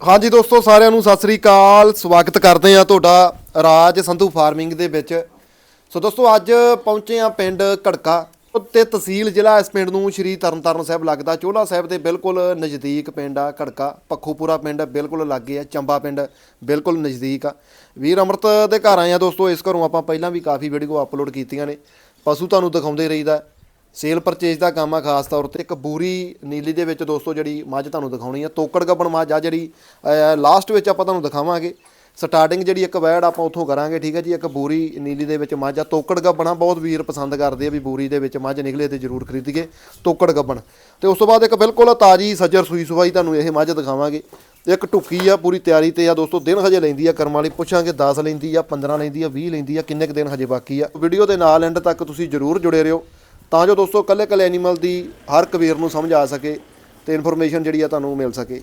ਹਾਂਜੀ ਦੋਸਤੋ, ਸਾਰਿਆਂ ਨੂੰ ਸਤਿ ਸ੍ਰੀ ਅਕਾਲ। ਸਵਾਗਤ ਕਰਦੇ ਆ ਤੁਹਾਡਾ ਰਾਜ ਸੰਧੂ ਫਾਰਮਿੰਗ ਦੇ ਵਿੱਚ। ਸੋ ਦੋਸਤੋ, ਅੱਜ ਪਹੁੰਚੇ ਆ ਪਿੰਡ ਘੜਕਾ। ਤੇ ਤਹਿਸੀਲ ਜ਼ਿਲ੍ਹਾ ਇਸ ਪਿੰਡ ਨੂੰ ਸ਼੍ਰੀ ਤਰਨਤਾਰਨ ਸਾਹਿਬ ਲੱਗਦਾ। ਚੋਲਾ ਸਾਹਿਬ ਦੇ ਬਿਲਕੁਲ ਨਜ਼ਦੀਕ ਪਿੰਡ ਆ ਘੜਕਾ। ਪੱਖੂਪੁਰਾ ਪਿੰਡ ਬਿਲਕੁਲ ਲਾਗੇ ਆ, ਚੰਬਾ ਪਿੰਡ ਬਿਲਕੁਲ ਨਜ਼ਦੀਕ ਆ। ਵੀਰ ਅਮਰਤ ਦੇ ਘਰ ਆਏ ਆ ਦੋਸਤੋ, ਇਸ ਘਰੋਂ ਆਪਾਂ ਪਹਿਲਾਂ ਵੀ ਕਾਫੀ ਵੀਡੀਓ ਅਪਲੋਡ ਕੀਤੀਆਂ ਨੇ। ਪਸ਼ੂ ਤੁਹਾਨੂੰ ਦਿਖਾਉਂਦੇ ਰਹੀਦਾ। ਸੇਲ ਪਰਚੇਜ ਦਾ ਕੰਮ ਆ ਖਾਸ ਤੌਰ ਤੇ। ਇੱਕ ਬੂਰੀ ਨੀਲੀ ਦੇ ਵਿੱਚ ਦੋਸਤੋ ਜਿਹੜੀ ਮੱਝ ਤੁਹਾਨੂੰ ਦਿਖਾਉਣੀ ਆ। ਤੋਕੜ ਗੱਬਣ ਮੱਝ ਆ ਜਿਹੜੀ ਲਾਸਟ ਵਿੱਚ ਆਪਾਂ ਤੁਹਾਨੂੰ ਦਿਖਾਵਾਂਗੇ। ਸਟਾਰਟਿੰਗ ਜਿਹੜੀ ਇੱਕ ਵੈੜ ਆਪਾਂ ਉੱਥੋਂ ਕਰਾਂਗੇ, ਠੀਕ ਹੈ ਜੀ, ਇੱਕ ਬੂਰੀ ਨੀਲੀ ਦੇ ਵਿੱਚ ਮੱਝ ਆ। ਤੋਕੜ ਗੱਬਣਾ ਬਹੁਤ ਵੀਰ ਪਸੰਦ ਕਰਦੇ ਆ ਵੀ ਬੂਰੀ ਦੇ ਵਿੱਚ ਮੱਝ ਨਿਕਲੇ ਤੇ ਜ਼ਰੂਰ ਖਰੀਦੀਏ ਤੋਕੜ ਗੱਬਣ। ਤੇ ਉਸ ਤੋਂ ਬਾਅਦ ਇੱਕ ਬਿਲਕੁਲ ਤਾਜੀ ਸੱਜਰ ਸੂਈ ਸੁਵਾਈ ਤੁਹਾਨੂੰ ਇਹ ਮੱਝ ਦਿਖਾਵਾਂਗੇ। ਇੱਕ ਟੁੱਕੀ ਆ, ਪੂਰੀ ਤਿਆਰੀ ਤੇ ਆ ਦੋਸਤੋ, ਦਿਨ ਹਜੇ ਲੈਂਦੀ ਆ ਕਰਮ ਵਾਲੀ। ਪੁੱਛਾਂਗੇ 10 ਲੈਂਦੀ ਆ 15 ਲੈਂਦੀ ਆ 20 ਲੈਂਦੀ ਆ, ਕਿੰਨੇ ਕੁ ਦਿਨ ਹਜੇ ਬਾਕੀ ਆ। ਵੀਡੀਓ ਦੇ ਨਾਲ ਐਂਡ ਤੱਕ ਤੁਸੀਂ ਜ਼ਰੂਰ ਜੁੜੇ ਰਹੋ। ਤਾਂ ਜੋ ਦੋਸਤੋ ਕੱਲੇ ਕੱਲੇ ਐਨੀਮਲ ਦੀ ਹਰ ਕਬੀਰ ਨੂੰ ਸਮਝ ਆ ਸਕੇ ਤੇ ਇਨਫੋਰਮੇਸ਼ਨ ਜਿਹੜੀ ਆ ਤੁਹਾਨੂੰ ਮਿਲ ਸਕੇ।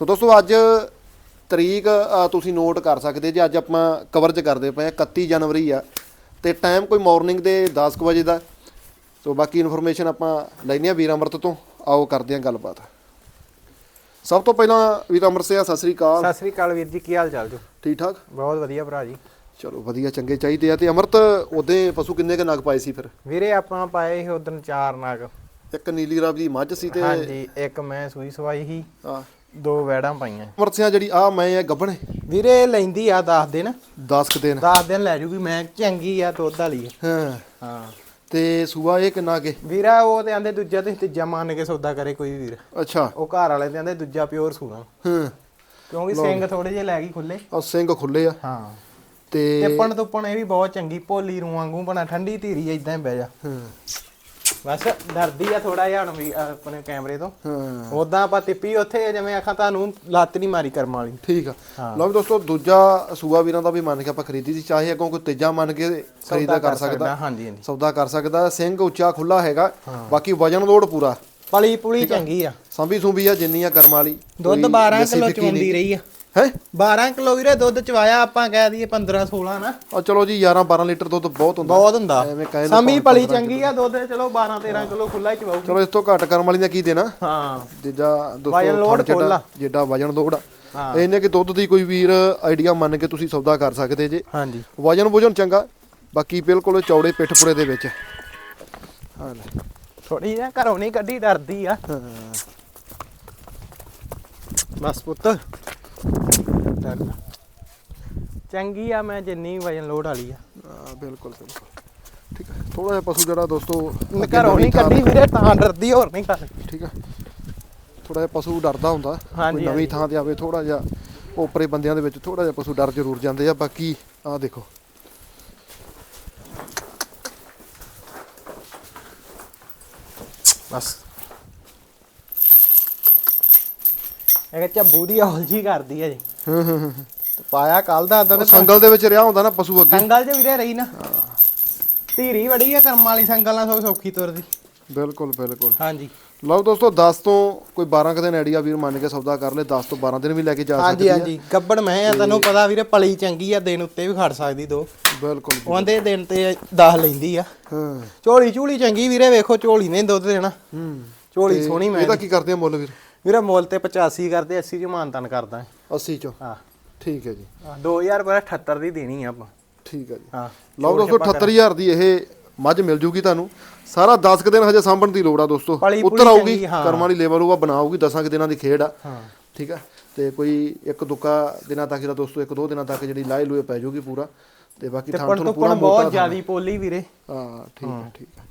ਸੋ ਦੋਸਤੋ ਅੱਜ ਤਰੀਕ ਤੁਸੀਂ ਨੋਟ ਕਰ ਸਕਦੇ ਜੇ ਅੱਜ ਆਪਾਂ ਕਵਰਜ ਕਰਦੇ ਪਏ ਆ 31 ਜਨਵਰੀ ਆ ਤੇ ਟਾਈਮ ਕੋਈ ਮਾਰਨਿੰਗ ਦੇ 10 ਕੁ ਵਜੇ ਦਾ। ਸੋ ਬਾਕੀ ਇਨਫੋਰਮੇਸ਼ਨ ਆਪਾਂ ਲੈਣੀ ਆ ਵੀਰ ਅਮਰਤ ਤੋਂ ਆਓ ਕਰਦੇ ਆ ਗੱਲਬਾਤ। ਸਭ ਤੋਂ ਪਹਿਲਾਂ ਵੀਰ ਅਮਰ ਸਿਆ ਸਤਿ ਸ੍ਰੀ ਅਕਾਲ। ਸਤਿ ਸ੍ਰੀ ਅਕਾਲ ਵੀਰ ਜੀ ਕੀ ਹਾਲ ਚਾਲ ਜੋ? ਠੀਕ ਠਾਕ? ਬਹੁਤ ਵਧੀਆ ਭਰਾ ਜੀ। ਚਲੋ ਵਧੀਆ ਚੰਗੇ ਚਾਹੀਦੇ ਆ ਤੇ ਅਮਰਤ ਉਹਦੇ ਪਸ਼ੂ ਕਿੰਨੇ ਕ ਨਗ ਪਾਏ ਸੀ ਫਿਰ? ਵੀਰੇ ਆਪਾਂ ਪਾਏ ਸੀ ਉਦੋਂ ਚਾਰ ਨਾਗ। ਇੱਕ ਨੀਲੀ ਰਾਵ ਦੀ ਮੱਝ ਸੀ ਤੇ ਹਾਂਜੀ ਇੱਕ ਮੈਂ ਸੂਈ ਸਵਾਈ ਸੀ। ਆ ਦੋ ਵੈੜਾਂ ਪਾਈਆਂ। ਅਮਰਤ ਸਿਆ ਜਿਹੜੀ ਆ ਮੈਂ ਇਹ ਗੱਬਣੇ ਵੀਰੇ ਲੈਂਦੀ ਆ 10 ਦਿਨ। 10 ਕ ਦਿਨ। 10 ਦਿਨ ਲੈ ਜੂਗੀ ਮੈਂ ਚੰਗੀ ਆ ਦੁੱਧ ਵਾਲੀ ਆ। ਹਾਂ। ਹਾਂ। ਤੇ ਸੂਆ ਇਹ ਕਿੰਨਾ ਕੇ ਵੀਰਾ ਉਹ ਤੇ ਆਂਦੇ ਦੂਜਾ ਤੇ ਤੀਜਾ ਮੰਨ ਕੇ ਸੌਦਾ ਕਰੇ ਕੋਈ ਵੀ ਵੀਰ। ਅੱਛਾ। ਉਹ ਘਰ ਵਾਲੇ ਤੇ ਆਂਦੇ ਦੂਜਾ ਪਿਓਰ ਸੂਣਾ। ਹਾਂ। ਕਿਉਂਕਿ ਸਿੰਘ ਥੋੜੇ ਜਿਹੇ ਲੈ ਗਈ ਖੁੱਲੇ ਆ ਸਿੰਘ ਖੁੱਲੇ ਆ। ਹਾਂ। ਤੇ ਟਿੱਪਣ ਤੁੱਪਣ ਇਹ ਵੀ ਬਹੁਤ ਚੰਗੀ ਭੋਲੀ ਰੂ ਵਾਂਗੂ ਬਣਾ ਠੰਡੀ ਧੀਰੀ ਇਦਾਂ ਹੀ ਬਹਿ ਜਾ। ਹਾਂ। ਬਸ ਡਰਦੀ ਆ ਥੋੜਾ ਜਿਹਾ ਹੁਣ ਵੀ ਆਪਣੇ ਕੈਮਰੇ ਤੋਂ। ਹਾਂ। ਉਦਾਂ ਆਪਾਂ ਤਿੱਪੀ ਉੱਥੇ ਜਿਵੇਂ ਆਖਾਂ ਤੁਹਾਨੂੰ ਲੱਤ ਨਹੀਂ ਮਾਰੀ ਕਰਮ ਵਾਲੀ। ਠੀਕ ਆ। ਲਓ ਵੀ ਦੋਸਤੋ ਦੂਜਾ ਸੂਆ ਵੀਰਾਂ ਦਾ ਵੀ ਮੰਨ ਕੇ ਆਪਾਂ ਖਰੀਦੀ ਸੀ ਚਾਹੇ ਅੱਗੋਂ ਕੋਈ ਤੀਜਾ ਮੰਨ ਕੇ ਖਰੀਦਾ ਕਰ ਸਕਦਾ ਹਾਂਜੀ ਹਾਂਜੀ। ਸੌਦਾ ਕਰ ਸਕਦਾ ਸਿੰਘ ਉੱਚਾ ਖੁੱਲਾ ਹੈਗਾ ਬਾਕੀ ਵਜਨ ਲੋਡ ਪੂਰਾ। ਪਲੀ ਪੁਲੀ ਚੰਗੀ ਆ। ਸੰਭੀ ਸੁੰਭੀ ਆ ਜਿੰਨੀ ਆ ਕਰਮ ਵਾਲੀ। ਦੁੱਧ 12 ਕਿਲੋ ਚਵਾਉਂਦੀ ਰਹੀ ਆ। ਹੈ? 12 ਕਿਲੋ ਵੀਰੇ ਦੁੱਧ ਚਵਾਇਆ ਆਪਾਂ ਕਹਿ ਦਈਏ 15 16 ਨਾ। ਆ ਚਲੋ ਜੀ 11 12 ਲੀਟਰ ਦੁੱਧ ਬਹੁਤ ਹੁੰਦਾ। ਬਹੁਤ ਹੁੰਦਾ। ਐਵੇਂ ਕਹੇ ਸਮੀ ਪਲੀ ਚੰਗੀ ਆ ਦੁੱਧ। ਚਲੋ 12 13 ਕਿਲੋ ਖੁੱਲਾ ਹੀ ਚਵਾਉ ਚਲੋ ਇਸ ਤੋਂ ਘੱਟ ਕਰਮ ਵਾਲੀ ਨੇ ਕੀ ਦੇਣਾ? ਹਾਂ। ਜਿੱਦਾਂ ਦੋਸਤੋ। ਜਿੱਡਾ ਵਜਨ ਲੋਡ ਆ। ਇਹਨੇ ਕਿ ਦੁੱਧ ਦੀ ਕੋਈ ਵੀਰ ਆਈਡੀਆ ਮੰਨ ਕੇ ਤੁਸੀਂ ਸੌਦਾ ਕਰ ਸਕਦੇ ਜੇ। ਹਾਂਜੀ। ਵਜਨ ਵਜਨ ਚੰਗਾ ਬਾਕੀ ਬਿਲਕੁਲ ਚੌੜੇ ਪਿੱਠਪੁਰੇ ਦੇ ਵਿੱਚ। ਹਾਂ। ਥੋੜੀ ਜਿਹਾ ਘਰੋਂ ਨਹੀਂ ਕੱਢੀ ਡਰਦੀ ਆ। ਹਾਂ। ਬਸ ਪੁੱਤ। ਚੰਗੀ ਆ ਮੈਂ ਜਿੰਨੀ ਵਜਨ ਲੋਡ ਵਾਲੀ ਆ। ਬਿਲਕੁਲ ਬਿਲਕੁਲ। ਠੀਕ ਹੈ ਥੋੜਾ ਜਿਹਾ ਪਸ਼ੂ ਜਿਹੜਾ ਦੋਸਤੋ ਘਰੋਂ ਨਹੀਂ ਕੱਢੀ ਵੀਰੇ ਤਾਂ ਡਰਦੀ ਹੋਰ ਨਹੀਂ ਕਰ ਠੀਕ ਹੈ ਥੋੜਾ ਜਿਹਾ ਪਸ਼ੂ ਡਰਦਾ ਹੁੰਦਾ ਕੋਈ ਨਵੀਂ। ਥਾਂ ਤੇ ਆਵੇ ਥੋੜਾ ਜਿਹਾ ਓਪਰੇ ਬੰਦਿਆਂ ਦੇ ਵਿੱਚ ਥੋੜਾ ਜਿਹਾ ਪਸ਼ੂ ਡਰ ਜ਼ਰੂਰ ਜਾਂਦੇ ਆ। ਬਾਕੀ ਆਹ ਦੇਖੋ। ਬਸ। ਇਹ ਝੱਬੂ ਦੀ ਹੌਲ ਜੀ ਕਰਦੀ ਹੈ ਜੀ। ਹਾਂ ਹਾਂ ਹਾਂ ਤੇ ਪਾਇਆ ਕੱਲ ਦਾ ਉਹ ਤੇ ਸੰਗਲ ਦੇ ਵਿੱਚ ਰਿਹਾ ਹੁੰਦਾ ਨਾ ਪਸ਼ੂ ਅੱਗੇ। ਸੰਗਲ 'ਚ ਵੀਰੇ ਰਹੀ ਨਾ। ਧੀਰੀ ਵੜੀ ਆ ਕਰਮ ਵਾਲੀ ਸੰਗਲ ਨਾਲ ਸੌ ਸੌਖੀ ਤੁਰਦੀ। ਬਿਲਕੁਲ ਬਿਲਕੁਲ। ਹਾਂਜੀ। ਲਓ ਦੋਸਤੋ 10 ਤੋਂ ਕੋਈ 12 ਕੁ ਦਿਨ ਆਈਡੀਆ ਵੀਰ ਮੰਨ ਕੇ ਸੌਦਾ ਕਰ ਲੈ 10 ਤੋਂ 12 ਦਿਨ ਵੀ ਲੈ ਕੇ ਜਾ ਹਾਂਜੀ ਸਕਦੇ ਆ। ਹਾਂਜੀ। ਗੱਬੜ ਮੈਂ ਆ ਤੈਨੂੰ ਪਤਾ ਵੀਰੇ ਪਲੀ ਚੰਗੀ ਆ ਦਿਨ ਉੱਤੇ ਵੀ ਖੜ ਸਕਦੀ ਦੋ। ਬਿਲਕੁਲ ਉਹਦੇ ਦਿਨ ਤੇ 10 ਲੈਂਦੀ ਆ। ਹਾਂ। ਝੋਲੀ ਝੂਲੀ ਚੰਗੀ ਵੀਰੇ ਵੇਖੋ ਝੋਲੀ ਨੇ ਦੁੱਧ ਦੇਣਾ। ਹੂੰ। ਝੋਲੀ ਸੋਹਣੀ ਮੈਂ ਇਹਦਾ ਕੀ ਕਰਦੇ ਆ ਮੁੱਲ ਵੀਰ? ਵੀਰੇ ਮੁੱਲ ਤੇ 85 ਕਰਦੇ 80 ਚ ਮਾਨਤਨ ਕਰਦਾ। 80 ਚੋਂ। ਹਾਂ। ਠੀਕ ਹੈ ਜੀ। 2000 ਰੁਪਏ 78 ਦੀ ਦੇਣੀ ਆ ਆਪਾਂ। ਠੀਕ ਹੈ ਜੀ। ਹਾਂ ਲਓ ਦੋਸਤੋ 78000 ਦੀ ਇਹ ਮੱਝ ਮਿਲ ਜੂਗੀ ਤੁਹਾਨੂੰ। ਸਾਰਾ 10 ਕੁ ਦਿਨ ਹਜੇ ਸਾਂਭਣ ਦੀ ਲੋੜ ਆ ਦੋਸਤੋ। ਉੱਤਰ ਆਊਗੀ। ਕਰਮ ਵਾਲੀ ਲੇਵਲ ਹੋਊਗਾ ਬਣਾਊਗੀ 10 ਕੁ ਦਿਨਾਂ ਦੀ ਖੇਡ ਆ। ਹਾਂ। ਠੀਕ ਆ? ਤੇ ਕੋਈ ਇੱਕ ਦੁੱਕਾ ਦਿਨਾਂ ਤੱਕ ਜਿਹੜਾ ਦੋਸਤੋ ਇੱਕ ਦੋ ਦਿਨਾਂ ਤੱਕ ਜਿਹੜੀ ਲਾਏ ਲੂਏ ਪੈ ਜੂਗੀ ਪੂਰਾ। ਤੇ ਬਾਕੀ ਥਾਂ ਤੋਂ ਪੂਰਾ ਬਹੁਤ ਜ਼ਿਆਦੀ ਪੋਲੀ ਵੀਰੇ। ਹਾਂ ਠੀਕ ਹੈ। ਠੀਕ ਹੈ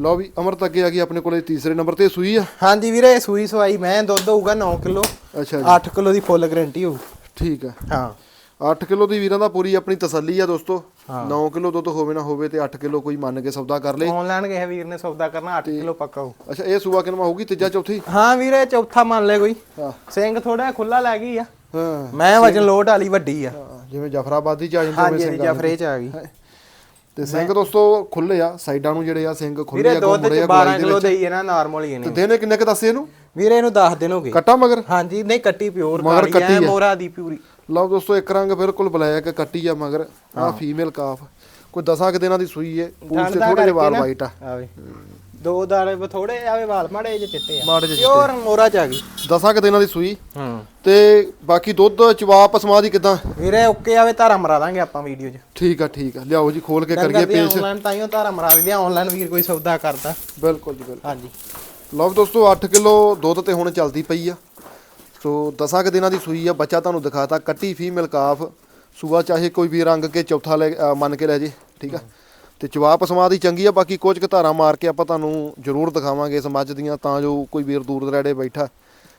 ਲਓ ਵੀ ਅਮਰਤ ਅੱਗੇ ਆ ਗਈ ਆਪਣੇ ਕੋਲੇ ਤੀਸਰੇ ਨੰਬਰ ਤੇ ਸੂਈ ਆ? ਹਾਂਜੀ ਵੀਰੇ ਸੂਈ ਸਵਾਈ ਮੈਂ ਦੁੱਧ ਹੋਊਗਾ 9 ਕਿਲੋ। ਅੱਛਾ ਜੀ। 8 ਕਿਲੋ ਦੀ ਫੁੱਲ ਗਾਰੰਟੀ ਹੋਊ। ਠੀਕ ਹੈ ਹਾਂ। 8 ਕਿਲੋ ਦੀ ਵੀਰਾਂ ਦਾ ਪੂਰੀ ਆਪਣੀ ਤਸੱਲੀ ਆ ਦੋਸਤੋ। 9 ਕਿਲੋ ਦੁੱਧ ਹੋਵੇ ਨਾ ਹੋਵੇ ਤੇ 8 ਕਿਲੋ ਕੋਈ ਮੰਨ ਕੇ ਸੌਦਾ ਕਰ ਲੇ। ਆਨਲਾਈਨ ਕਿਸੇ ਵੀਰ ਨੇ ਸੌਦਾ ਕਰਨਾ 8 ਕਿਲੋ ਪੱਕਾ ਹੋਊ। ਅੱਛਾ ਇਹ ਸੂਆ ਕਿਨਵਾ ਹੋਊਗੀ ਤੀਜਾ ਚੌਥੀ? ਹਾਂ ਵੀਰੇ ਚੌਥਾ ਮੰਨ ਲੈ ਕੋਈ। ਹਾਂ। ਸਿੰਘ ਥੋੜਾ ਖੁੱਲਾ ਲੈ ਗਈ ਆ। ਹਾਂ। ਮੈਂ ਵਜਨ ਲੋਡ ਵਾਲੀ ਵੱਡੀ ਆ। ਹਾਂ, ਜਿਵੇਂ ਜਫਰਾਬਾਦੀ ਚ ਆ ਜਾਂਦੇ ਹਾਂਜੀ ਹਾਂਜੀ ਜਫਰੇ ਚ ਆ ਗਈ। ਤੇ ਸਿੰਘ ਦੋਸਤੋ ਖੁੱਲੇ ਆ ਸਾਈਡਾਂ ਨੂੰ ਜਿਹੜੇ ਆ ਸਿੰਘ ਖੁੱਲੇ ਆ ਮੁੜੇ ਚ ਆ 12 ਗੋਲਾਈ ਦੇ ਕਿਲੋ ਦੇਈ ਨਾ ਨਾਰਮਲ ਹੀ ਤੇ ਇਹਨੇ। ਦੇਨੇ ਕਿੰਨੇ ਕ ਦੱਸੇ ਇਹਨੂੰ? ਵੀਰੇ ਇਹਨੂੰ 10 ਦਿਨ ਹੋ ਗਏ। ਕੱਟਾ ਮਗਰ? ਹਾਂਜੀ ਨਹੀਂ ਕੱਟੀ ਪਿਓਰ ਮਗਰ ਕੱਟੀ ਆ। ਮੋਰਾ ਦੀ ਪੂਰੀ ਲਓ ਦੋਸਤੋ ਇੱਕ ਰੰਗ ਬਿਲਕੁਲ ਬਲੈਕ ਕੱਟੀ ਆ ਮਗਰ। ਆ ਫੀਮੇਲ ਕਾਫ ਕੋਈ ਦਸਾਂ ਕੁ ਦਿਨਾਂ ਦੀ ਸੂਈ ਏ। ਪੂਛ ਤੇ ਥੋੜੇ ਜਿਹੇ ਵਾਲ ਨਾ- ਵਾਈਟ ਆ। ਆਵੇ। ਦੋ ਦਾਣੇ ਥੋੜੇ ਆਵੇ ਵਾਲ ਮਾੜੇ ਜਿਹੇ ਚਿੱਟੇ ਆ। ਮਾੜੇ ਜਿਹੇ ਪਿਓਰ ਮੋਰਾ ਚ ਆ ਗਈ। ਦਸਾਂ ਕੁ ਦਿਨਾਂ ਦੀ ਸੂਈ? ਹੂੰ। ਤੇ ਬਾਕੀ ਦੁੱਧ ਚਵਾ ਪਸਮਾ ਦੀ ਕਿਦਾਂ? ਵੀਰੇ ਓਕੇ ਆਵੇ ਧਾਰਾ ਮਰਾ ਦਾਂਗੇ ਆਪਾਂ ਵੀਡੀਓ 'ਚ। ਠੀਕ ਆ ਠੀਕ ਆ। ਲਿਆਓ ਜੀ ਖੋਲ ਕੇ ਕਰੀਏ ਪੇਸ਼ ਆਨਲਾਈਨ ਤਾਈਓ ਧਾਰਾ ਮਰਾ ਦਿੰਦੇ ਆਨਲਾਈਨ ਵੀਰ ਕੋਈ ਸੌਦਾ ਕਰਦਾ। ਬਿਲਕੁਲ ਜੀ ਬਿਲਕੁਲ। ਹਾਂਜੀ। ਲਓ ਵੀ ਦੋਸਤੋ 8 ਕਿਲੋ ਦੁੱਧ ਤੇ ਹੁਣ ਚੱਲਦੀ ਪਈ ਆ। ਸੋ ਦਸਾਂ ਕੁ ਦਿਨਾਂ ਦੀ ਸੂਈ ਆ ਬੱਚਾ ਤੁਹਾਨੂੰ ਦਿਖਾਤਾ ਕੱਟੀ ਫੀਮੇਲ ਕਾਫ। ਸੂਆ ਚਾਹੇ ਕੋਈ ਵੀ ਰੰਗ ਕੇ ਚੌਥਾ ਲੈ ਅ, ਮੰਨ ਕੇ ਲੈ ਜੇ ਠੀਕ ਆ? ਤੇ ਜਵਾਬ ਪਸਮਾ ਦੀ ਚੰਗੀ ਆ ਬਾਕੀ ਕੁਝ ਕੁ ਧਾਰਾਂ ਮਾਰ ਕੇ ਆਪਾਂ ਤੁਹਾਨੂੰ ਜ਼ਰੂਰ ਦਿਖਾਵਾਂਗੇ ਇਸ ਮੱਝ ਦੀਆਂ ਤਾਂ ਜੋ ਕੋਈ ਵੀਰ ਦੂਰ ਦਰਾੜੇ ਬੈਠਾ।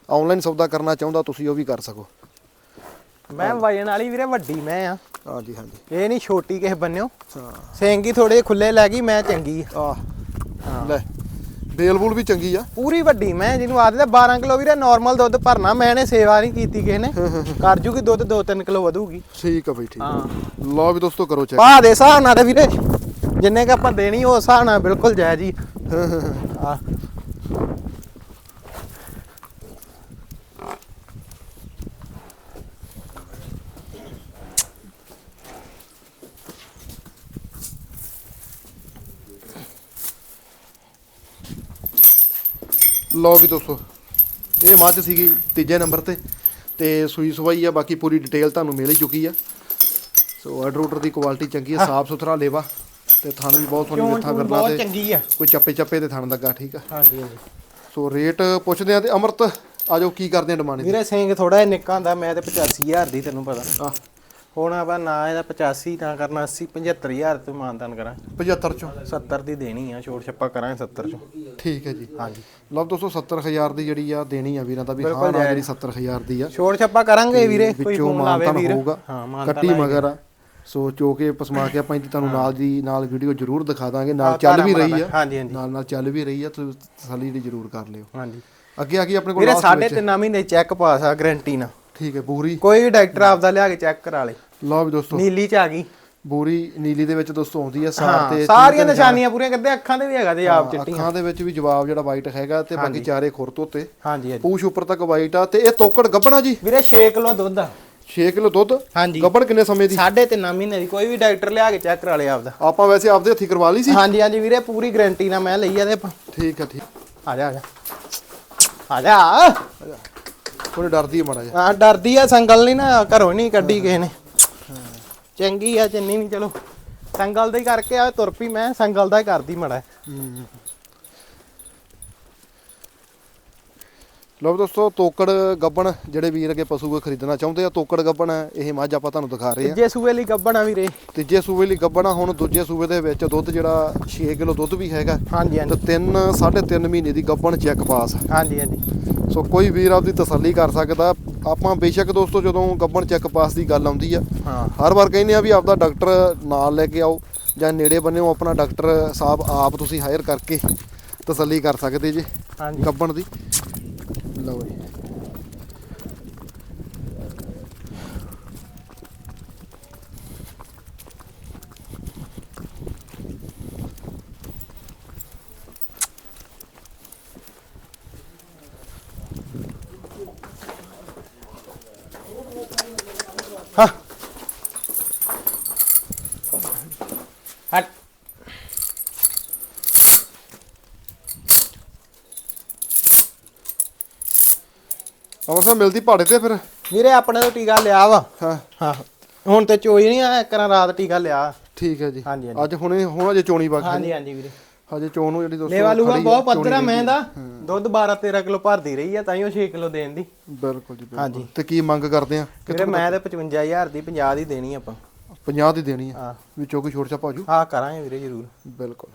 ਆਨਲਾਈਨ ਸੌਦਾ ਕਰਨਾ ਚਾਹੁੰਦਾ ਤੁਸੀਂ ਉਹ ਵੀ ਕਰ ਸਕੋ। ਮੈਂ ਵਜਣ ਵਾਲੀ ਵੀਰੇ ਵੱਡੀ ਮੈਂ ਆ। ਹਾਂਜੀ ਹਾਂਜੀ ਇਹ ਨਹੀਂ ਛੋਟੀ ਕਿਸੇ ਬੰਨਿਓ। ਹਾਂ। ਸਿੰਗੀ ਥੋੜੇ ਖੁੱਲੇ ਲੈ ਗਈ ਮੈਂ ਚੰਗੀ ਆ। ਆ ਲੈ ਬੇਲ ਬੂਲ ਵੀ ਚੰਗੀ ਆ। ਪੂਰੀ ਵੱਡੀ ਮੈਂ ਜਿਹਨੂੰ ਆਖਦੇ 12 ਕਿਲੋ ਵੀਰੇ ਨਾਰਮਲ ਦੁੱਧ ਭਰਨਾ ਮੈਂ ਨੇ ਸੇਵਾ ਨਹੀਂ ਕੀਤੀ ਕਿਸੇ ਨੇ। ਕਰ ਜੂਗੀ ਦੁੱਧ 2-3 ਕਿਲੋ ਵਧੂਗੀ। ਠੀਕ ਆ ਬਈ ਠੀਕ ਹਾਂ। ਲਓ ਵੀ ਦੋਸਤੋ ਕਰੋ ਚੈੱਕ ਪਾ ਦੇ ਹਿਸਾਬ ਨਾਲ ਵੀਰੇ। ਜਿੰਨੇ ਕ ਆਪਾਂ ਦੇਣੀ ਉਹ ਹਿਸਾਬ ਨਾਲ ਬਿਲਕੁਲ ਜਾਇਜ਼ ਹੀ। ਆ। ਲਓ ਵੀ ਦੋਸਤੋ ਇਹ ਮੱਝ ਸੀਗੀ ਤੀਜੇ ਨੰਬਰ ਤੇ ਤੇ ਸੂਈ ਸਵਾਈ ਆ ਬਾਕੀ ਪੂਰੀ ਡਿਟੇਲ ਤੁਹਾਨੂੰ ਮਿਲ ਹੀ ਚੁੱਕੀ ਆ। ਸੋ ਆਰਡਰ ਆਰਡਰ ਦੀ ਕੁਆਲਿਟੀ ਚੰਗੀ ਆ ਸਾਫ਼ ਸੁਥਰਾ ਲੇਵਾ। ਤੇ ਥਣ ਵੀ ਬਹੁਤ ਸੋਹਣੀ ਮਿੱਠਾ ਕਰਨਾ ਬਹੁਤ ਤੇ ਚੰਗੀ ਆ। ਕੋਈ ਚੱਪੇ ਚੱਪੇ ਤੇ ਥਣ ਲੱਗਾ ਠੀਕ ਆ? ਹਾਂਜੀ ਹਾਂਜੀ। ਸੋ ਰੇਟ ਪੁੱਛਦੇ ਆ ਤੇ ਅਮਰਤ ਆਜੋ ਕੀ ਕਰਦੇ ਆ ਡਿਮਾਂਡ ਵੀਰੇ ਸਿੰਘ ਥੋੜਾ ਜਿਹਾ ਨਿੱਕਾ ਹੁੰਦਾ ਮੈਂ ਤੇ 85000 ਦੀ ਤੈਨੂੰ ਪਤਾ। ਆ ਹੁਣ ਆਪਾਂ ਨਾ ਇਹਦਾ 85 ਨਾ ਕਰਨਾ 80 75000 ਤੇ ਮਾਨਦਾਨ ਕਰਾਂ। 75 ਚੋਂ? 70 ਦੀ ਦੇਣੀ ਆ ਛੋੜ ਛੱਪਾ ਕਰਾਂਗੇ 70 ਚੋਂ। ਠੀਕ ਹੈ ਜੀ। ਹਾਂਜੀ। ਲਓ ਦੋਸਤੋ 70000 ਦੀ ਜਿਹੜੀ ਆ ਦੇਣੀ ਆ ਵੀਰਾਂ ਦਾ ਵੀ ਹਾਂ ਜਿਹੜੀ 70000 ਦੀ ਆ। ਛੋੜ ਛੱਪਾ ਕਰਾਂਗੇ ਵੀਰੇ ਕੋਈ ਫੋਨ ਮਾਨਤਨ ਵੀਰ। ਹਾਂ ਕੱਟੀ ਮਗਰ ਆ। ਸੋ ਚੋ ਕੇ ਪਸਮਾ ਕੇ ਆਪਾਂ ਇਹਦੀ ਤੁਹਾਨੂੰ ਨਾਲ ਦੀ ਨਾਲ ਵੀਡੀਓ ਜ਼ਰੂਰ ਦਿਖਾ ਦਾਂਗੇ। ਨਾਲ ਚੱਲ ਵੀ ਰਹੀ ਆ। ਹਾਂਜੀ ਹਾਂਜੀ। ਨਾਲ ਨਾਲ ਚੱਲ ਵੀ ਰਹੀ ਆ ਤੁਸੀਂ ਤਸੱਲੀ ਜਿਹੜੀ ਜ਼ਰੂਰ ਕਰ ਲਿਓ। ਹਾਂਜੀ। ਅੱਗੇ ਆ ਗਈ ਆਪਣੇ ਕੋਲ last ਸਾਢੇ ਵਿੱਚ। ਤਿੰਨ ਮਹੀਨੇ ਚੈੱਕ ਪਾਸ ਆ ਗਾਰੰਟੀ ਨਾਲ। ਠੀਕ ਹੈ ਬੂਰੀ। ਕੋਈ ਵੀ ਡਾਕਟਰ ਆਪਦਾ ਲਿਆ ਕੇ ਚੈੱਕ ਕਰਾ ਲੇ। ਲਓ ਵੀ ਦੋਸਤੋ। ਨੀਲੀ ਚ ਆ ਗਈ। ਬੂਰੀ ਨੀਲੀ ਦੇ ਵਿੱਚ ਦੋਸਤੋ ਆਉਂਦੀ ਆ ਸਾਰ ਤੇ ਸਾਰੀਆਂ ਨਿਸ਼ਾਨੀਆਂ ਪੂਰੀਆਂ ਕਰਦੇ ਅੱਖਾਂ ਦੇ ਵੀ ਹੈਗਾ ਤੇ ਆਪ ਚਿੱਟੀ ਅੱਖਾਂ ਦੇ ਵਿੱਚ ਵੀ ਜਵਾਬ ਜਿਹੜਾ ਵਾਈਟ ਹੈਗਾ ਤੇ ਬਾਕੀ ਚਾਰੇ ਖੁਰ ਧੋਤੇ ਹਾਂਜੀ ਹਾਂਜੀ। ਪੂਛ ਉੱਪਰ ਤੱਕ ਵਾਈਟ ਆ ਤੇ ਇਹ ਤੋਕੜ ਗੱਬਣਾ ਜੀ। ਵੀਰੇ 6 ਕਿਲੋ ਦੁੱਧ ਆ। 6 ਕਿਲੋ ਦੁੱਧ? ਹਾਂਜੀ। ਗੱਬਣ ਕਿੰਨੇ ਸਮੇਂ ਦੀ? ਸਾਢੇ ਤਿੰਨ ਮਹੀਨੇ ਦੀ। ਕੋਈ ਵੀ ਡਾਕਟਰ ਲਿਆ ਕੇ ਚੈੱਕ ਕਰਾ ਲੇ ਆਪਦਾ। ਆਪਾਂ ਵੈਸੇ ਆਪਦੇ ਹੱਥੀ ਕਰਵਾ ਲਈ ਸੀ? ਹਾਂਜੀ ਹਾਂਜੀ ਵੀਰੇ ਪੂਰੀ ਗਾਰੰਟੀ ਨਾਲ ਮੈਂ ਲਈ ਆ ਤੇ ਠੀਕ ਆ ਠੀਕ। ਆ ਜਾ ਆ ਜਾ। ਆ ਜਾ। ਥੋੜੀ ਡਰਦੀ ਹੈ ਮਾੜਾ ਜਿਹਾ। ਆ ਡਰਦੀ ਆ ਸੰਗਲ ਨਹੀਂ ਨਾ ਘਰੋਂ ਨਹੀਂ ਕੱਢੀ ਕਿਸੇ ਨੇ। ਚੰਗੀ ਆ ਚੰਨੀ ਨਹੀਂ ਚਲੋ। ਸੰਗਲ ਦਾ ਹੀ ਕਰਕੇ ਆ ਤੁਰ ਪਈ ਮੈਂ ਸੰਗਲ ਦਾ ਹੀ ਕਰਦੀ ਮੜਾ ਲਓ ਦੋਸਤੋ ਤੋਕੜ ਗੱਬਣ ਜਿਹੜੇ ਵੀਰ ਅੱਗੇ ਪਸ਼ੂ ਖਰੀਦਣਾ ਚਾਹੁੰਦੇ ਆ ਤੋਕੜ ਗੱਬਣ ਇਹ ਮੱਝ ਆਪਾਂ ਤੁਹਾਨੂੰ ਦਿਖਾ ਰਹੇ ਆ। ਜੇ ਸੂਏ ਲਈ ਗੱਬਣਾ ਵੀਰੇ। ਤੀਜੇ ਸੂਬੇ ਲਈ ਗੱਬਣਾ ਹੁਣ ਦੂਜੇ ਸੂਬੇ ਦੇ ਵਿੱਚ ਦੁੱਧ ਜਿਹੜਾ 6 ਕਿਲੋ ਦੁੱਧ ਵੀ ਹੈਗਾ। ਹਾਂਜੀ ਤੇ ਹਾਂਜੀ 3 3.5 ਮਹੀਨੇ ਦੀ ਗੱਬਣ ਚੈੱਕ ਪਾਸ ਹਾਂਜੀ ਹਾਂਜੀ। ਸੋ ਕੋਈ ਵੀਰ ਆਪਦੀ ਤਸੱਲੀ ਕਰ ਸਕਦਾ। ਆਪਾਂ ਬੇਸ਼ੱਕ ਦੋਸਤੋ ਜਦੋਂ ਗੱਬਣ ਚੈੱਕ ਪਾਸ ਦੀ ਗੱਲ ਆਉਂਦੀ ਆ ਹਾਂ। ਹਰ ਵਾਰ ਕਹਿੰਦੇ ਆ ਵੀ ਆਪਦਾ ਡਾਕਟਰ ਨਾਲ ਲੈ ਕੇ ਆਓ ਜਾਂ ਨੇੜੇ ਬੰਨਿਓ ਆਪਣਾ ਡਾਕਟਰ ਸਾਹਿਬ ਆਪ ਤੁਸੀਂ ਹਾਇਰ ਕਰਕੇ ਤਸੱਲੀ ਕਰ ਸਕਦੇ ਜੇ ਹਾਂਜੀ। ਗੱਬਣ ਦੀ। ਲਓ ਜੀ ਅਮਰਸਾ ਮਿਲਦੀ ਪਹਾੜੇ ਤੇ ਫਿਰ। ਵੀਰੇ ਆਪਣੇ ਤੋਂ ਟੀਕਾ ਲਿਆ ਵਾ। ਹਾਂ। ਹਾਂ। ਹੁਣ ਤੇ ਚੋਈ ਨਹੀਂ ਆ ਕਰਾਂ ਰਾਤ ਟੀਕਾ ਲਿਆ। ਠੀਕ ਹੈ ਜੀ। ਹਾਂਜੀ, ਹਾਂਜੀ। ਅੱਜ ਹੁਣੇ ਹੁਣ ਅਜੇ ਚੋਣੀ ਬਾਕੀ ਹਾਂਜੀ ਹਾਂਜੀ ਵੀਰੇ। ਹਜੇ ਚੋਣ ਨੂੰ ਜਿਹੜੀ ਦੋਸਤੋ ਲੇਵਾ ਲੂਆ ਖੜੀ ਆ, ਬਹੁਤ ਚੋਣੀ ਪੱਧਰਾ ਮੈਂ। ਦਾ ਦੁੱਧ 12 13 ਕਿਲੋ ਭਰਦੀ ਰਹੀ ਆ ਤਾਈਓ 6 ਕਿਲੋ ਦੇਣ ਦੀ। ਬਿਲਕੁਲ ਜੀ ਬਿਲਕੁਲ। ਹਾਂਜੀ। ਤੇ ਕੀ ਮੰਗ ਕਰਦੇ ਆ? ਵੀਰੇ ਮੈਂ ਤੇ 55000 ਦੀ 50 ਦੀ ਦੇਣੀ ਆਪਾਂ। 50 ਦੀ ਦੇਣੀ ਆ? ਹਾਂ। ਵਿੱਚੋਂ ਕੋਈ ਛੋਟ ਛਾਪਾ ਹੋ ਹਾਂ ਕਰਾਂਗੇ ਵੀਰੇ ਜ਼ਰੂਰ। ਬਿਲਕੁਲ।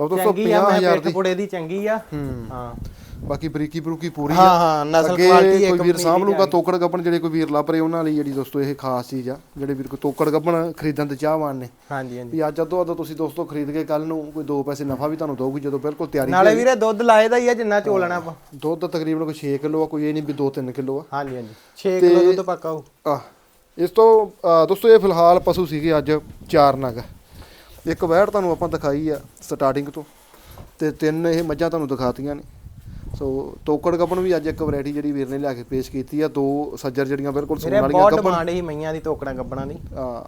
ਲਓ ਦੋਸਤੋ ਚੰਗੀ ਆ ਮੈਂ 50000 ਪੇਟ ਦੀ। ਪੁੜੇ ਦੀ ਚੰਗੀ ਆ। ਹੂੰ। ਹਾਂ। ਬਾਕੀ ਬਰੀਕੀ ਬਰੂਕੀ ਪੂਰੀ ਹਾਂ ਆ। ਹਾਂ ਨਸਲ ਅੱਗੇ ਕੁਆਲਿਟੀ ਕੋਈ ਇੱਕ ਵੀਰ ਸਾਂਭ ਲੂਗਾ ਤੋਕੜ ਗੱਬਣ ਜਿਹੜੇ ਕੋਈ ਵੀਰ ਲੱਭ ਰਹੇ ਉਹਨਾਂ ਲਈ ਜਿਹੜੀ ਦੋਸਤੋ ਇਹ ਖਾਸ ਚੀਜ਼ ਆ ਜਿਹੜੇ ਵੀਰ ਕੋਈ ਤੋਕੜ ਗੱਬਣ ਖਰੀਦਣ ਤੇ ਚਾਹਵਾਨ ਨੇ। ਹਾਂਜੀ ਹਾਂਜੀ। ਵੀ ਅੱਜ ਅੱਧੋ ਅੱਧੋ ਤੁਸੀਂ ਦੋਸਤੋ ਖਰੀਦ ਕੇ ਕੱਲ ਨੂੰ ਕੋਈ ਦੋ ਪੈਸੇ ਨਫਾ ਵੀ ਤੁਹਾਨੂੰ ਦਊਗੀ ਜਦੋਂ ਬਿਲਕੁਲ ਤਿਆਰੀ ਨਾਲੇ ਵੀਰੇ ਦੁੱਧ ਲਾਏ ਦਾ ਹੀ ਆ ਜਿੰਨਾ ਚੋਲਣਾ ਆਪਾਂ। ਦੁੱਧ ਤਕਰੀਬਨ ਕੋਈ 6 ਕਿਲੋ ਆ ਕੋਈ ਇਹ ਨਹੀਂ ਵੀ 2-3 ਕਿਲੋ ਆ। ਹਾਂਜੀ ਹਾਂਜੀ। 6 ਕਿਲੋ ਦੁੱਧ ਪੱਕਾ ਹੋ ਆ ਇਸ ਤੋਂ ਦੋਸਤੋ ਇਹ ਫਿਲਹਾਲ ਪਸ਼ੂ ਸੀਗੇ ਅੱਜ ਚਾਰ ਨਗ। ਇੱਕ ਵਹਿੜ ਤੁਹਾਨੂੰ ਆਪਾਂ ਦਿਖਾਈ ਆ ਸਟਾਰਟਿੰਗ ਤੋਂ ਤੇ ਤਿੰਨ ਇਹ ਮੱਝਾਂ ਤੁਹਾਨੂੰ ਦਿਖਾਤੀਆਂ ਨੇ। ਸੋ ਤੋਕੜ ਗੱਬਣ ਵੀ ਅੱਜ ਇੱਕ ਵੈਰਾਈਟੀ ਜਿਹੜੀ ਵੀਰ ਨੇ ਲਿਆ ਕੇ ਪੇਸ਼ ਕੀਤੀ ਆ ਦੋ ਸੱਜਰ ਜਿਹੜੀਆਂ ਬਿਲਕੁਲ ਵੀਰੇ ਵਾਲੀਆਂ ਬਹੁਤ ਗੱਬਣ ਡਿਮਾਂਡ ਸੀ ਮਈਆਂ ਦੀ ਤੋਕੜਾਂ ਗੱਬਣਾ ਦੀ। ਆ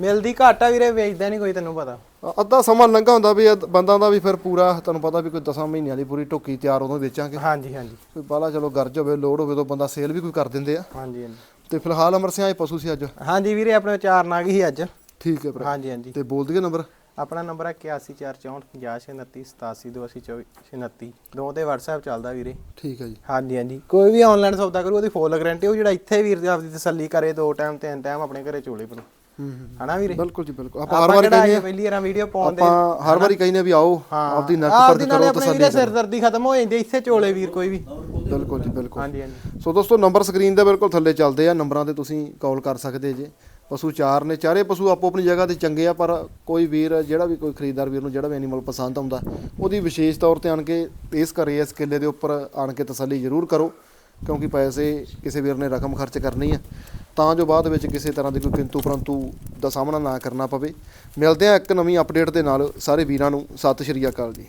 ਮਿਲਦੀ ਘੱਟ ਵੀਰੇ ਵੇਚਦਾ ਨਹੀਂ ਕੋਈ ਤੈਨੂੰ ਪਤਾ। ਅੱਧਾ ਸਮਾਂ ਲੰਘਾ ਹੁੰਦਾ ਵੀ ਅੱਧ- ਬੰਦਾ ਦਾ ਵੀ ਫਿਰ ਪੂਰਾ ਤੁਹਾਨੂੰ ਪਤਾ ਵੀ ਕੋਈ 10 ਮਹੀਨਿਆਂ ਦੀ ਪੂਰੀ ਟੋਕੀ ਤਿਆਰ ਉਦੋਂ ਵੇਚਾਂਗੇ। ਹਾਂਜੀ ਹਾਂਜੀ। ਕੋਈ ਬਾਲਾ ਚਲੋ ਗਰਜ ਹੋਵੇ ਲੋਡ ਹੋਵੇ ਤਾਂ ਬੰਦਾ ਸੇਲ ਵੀ ਕੋਈ ਕਰ ਦਿੰਦੇ ਆ। ਹਾਂਜੀ ਹਾਂਜੀ। ਤੇ ਫਿਲਹਾਲ ਅਮਰਸਿਆਂ ਇਹ ਪਸ਼ੂ ਸੀ ਅੱਜ। ਹਾਂਜੀ ਵੀਰੇ ਆਪਣੇ ਚਾਰ ਨਾਗ ਹੀ ਅੱਜ। ਠੀਕ ਹੈ ਭਰਾ। ਹਾਂਜੀ ਹਾਂਜੀ। ਤੇ ਬੋਲ ਦਈਏ ਨੰਬਰ? ਆਪਣਾ ਨੰਬਰ ਹੈ 814459 ਦੋ ਤੇ WhatsApp ਚੱਲਦਾ ਵੀਰੇ। ਠੀਕ ਹੈ ਜੀ। ਹਾਂਜੀ ਹਾਂਜੀ। ਕੋਈ ਵੀ ਆਨਲਾਈਨ ਸੌਦਾ ਕਰੂ ਉਹਦੀ ਫੁੱਲ ਗਾਰੰਟੀ ਉਹ ਜਿਹੜਾ ਇੱਥੇ ਵੀਰ ਦੀ ਆਪਦੀ ਤਸੱਲੀ ਕਰੇ ਦੋ ਟਾਈਮ ਤਿੰਨ ਟਾਈਮ ਆਪਣੇ ਘਰੇ ਚੋਲੇ ਪਰ ਹੂੰ ਹੂੰ ਹਨਾ ਵੀਰੇ? ਬਿਲਕੁਲ ਜੀ ਬਿਲਕੁਲ। ਆਪਾਂ ਹਰ ਵਾਰੀ ਕਹਿੰਦੇ ਇਹ ਪਹਿਲੀ ਵਾਰ ਵੀਡੀਓ ਪਾਉਂਦੇ ਆਪਾਂ ਹਰ ਵਾਰੀ ਕਹਿੰਦੇ ਆ ਵੀ ਆਓ ਆਪਦੀ ਨੱਕ ਨਾਲੇ ਕਰੋ ਆਪਣੇ ਵੀਰੇ ਸਿਰਦਰਦੀ ਖਤਮ ਹੋ ਜਾਂਦੀ ਇੱਥੇ ਚੋਲੇ ਵੀਰ ਕੋਈ ਵੀ। ਬਿਲਕੁਲ ਜੀ ਬਿਲਕੁਲ। ਹਾਂਜੀ ਹਾਂਜੀ। ਸੋ ਦੋਸਤੋ ਨੰਬਰ ਸਕਰੀਨ ਦੇ ਬਿਲਕੁਲ ਥੱਲੇ ਚੱਲਦੇ ਆ ਨੰਬਰਾਂ ਤੇ ਤੁਸੀਂ ਕਾਲ ਕਰ ਸਕਦੇ ਜੇ। ਪਸ਼ੂ ਚਾਰ ਨੇ, ਚਾਰੇ ਪਸ਼ੂ ਆਪੋ ਆਪਣੀ ਜਗ੍ਹਾ ਤੇ ਚੰਗੇ ਆ, ਪਰ ਕੋਈ ਵੀਰ, ਜਿਹੜਾ ਵੀ ਕੋਈ ਖਰੀਦਦਾਰ ਵੀਰ ਨੂੰ ਜਿਹੜਾ ਵੀ ਐਨੀਮਲ ਪਸੰਦ ਆਉਂਦਾ, ਉਹਦੀ ਵਿਸ਼ੇਸ਼ ਤੌਰ ਤੇ ਆਣ ਕੇ ਇਸ ਕਰੇ ਇਸ ਕਿੱਲੇ ਦੇ ਉੱਪਰ ਆਣ ਕੇ ਤਸੱਲੀ ਜ਼ਰੂਰ ਕਰੋ, ਕਿਉਂਕਿ ਪੈਸੇ ਕਿਸੇ ਵੀਰ ਨੇ ਰਕਮ ਖਰਚ ਕਰਨੀ ਆ। ਤਾਂ ਜੋ ਬਾਅਦ ਵਿੱਚ ਕਿਸੇ ਤਰ੍ਹਾਂ ਦੀ ਕੋਈ ਕਿੰਤੂ ਪਰੰਤੂ ਦਾ ਸਾਹਮਣਾ ਨਾ ਕਰਨਾ ਪਵੇ। ਮਿਲਦੇ ਆ ਇੱਕ ਨਵੀਂ ਅਪਡੇਟ ਦੇ ਨਾਲ ਸਾਰੇ ਵੀਰਾਂ ਨੂੰ। ਸਤਿ ਸ਼੍ਰੀ ਅਕਾਲ ਜੀ।